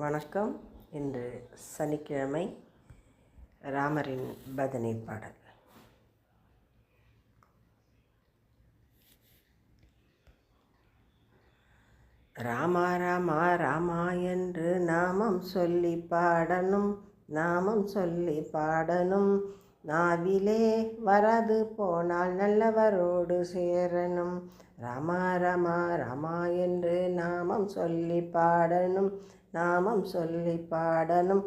வணக்கம். இன்று சனிக்கிழமை ராமரின் பஜனை பாடல். ராமா ராமா ராமா என்று நாமம் சொல்லி பாடணும் நாமம் சொல்லி பாடணும். நாவிலே வராது போனால் நல்லவரோடு சேரணும். ராமா ரமா ராமா என்று நாமம் சொல்லி பாடணும் நாமம் சொல்லி பாடணும்.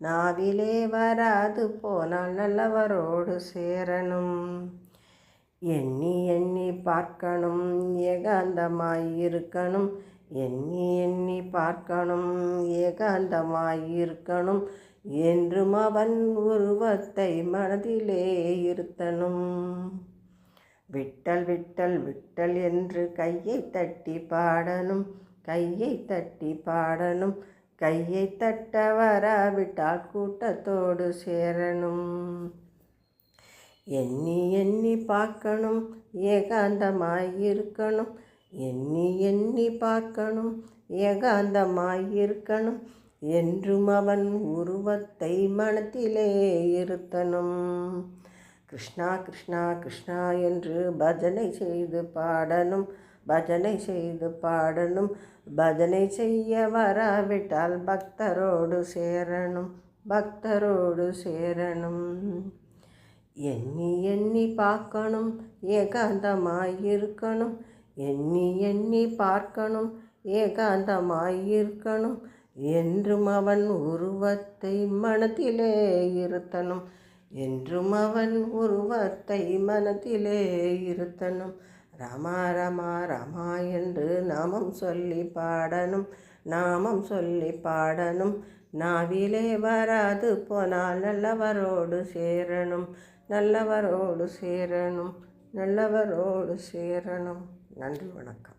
நாவிலே வராது போனால் நல்லவரோடு சேரணும். எண்ணி எண்ணி பார்க்கணும் ஏகாந்தமாய் இருக்கணும். எண்ணி எண்ணி பார்க்கணும் ஏகாந்தமாய் இருக்கணும். என்றும் அவன் உருவத்தை மனதிலே இருத்தணும். விட்டல் விட்டல் விட்டல் என்று கையை தட்டி பாடணும் கையை தட்டி பாடணும். கையை தட்ட வராவிட்டால் கூட்டத்தோடு சேரணும். எண்ணி எண்ணி பார்க்கணும் ஏகாந்தமாயிருக்கணும். எண்ணி எண்ணி பார்க்கணும் ஏகாந்தமாயிருக்கணும். என்றும் அவன் உருவத்தை மனத்திலே இருத்தணும். கிருஷ்ணா கிருஷ்ணா கிருஷ்ணா என்று பஜனை செய்து பாடணும் பஜனை செய்து பாடணும். பஜனை செய்ய வராவிட்டால் பக்தரோடு சேரணும் பக்தரோடு சேரணும். எண்ணி எண்ணி பார்க்கணும் ஏகாந்தமாயிருக்கணும். எண்ணி எண்ணி பார்க்கணும் ஏகாந்தமாயிருக்கணும். என்றும் அவன் உருவத்தை மனத்திலே இருத்தணும். என்றும் அவன் உருவத்தை மனத்திலே இருத்தனும். ராமா ராமா ராமா என்று நாமம் சொல்லி பாடணும். நாமம் சொல்லி பாடணும். நாவிலே வராது போனால் நல்லவரோடு சேரணும். நல்லவரோடு சேரணும். நல்லவரோடு சேரணும். நன்றி வணக்கம்.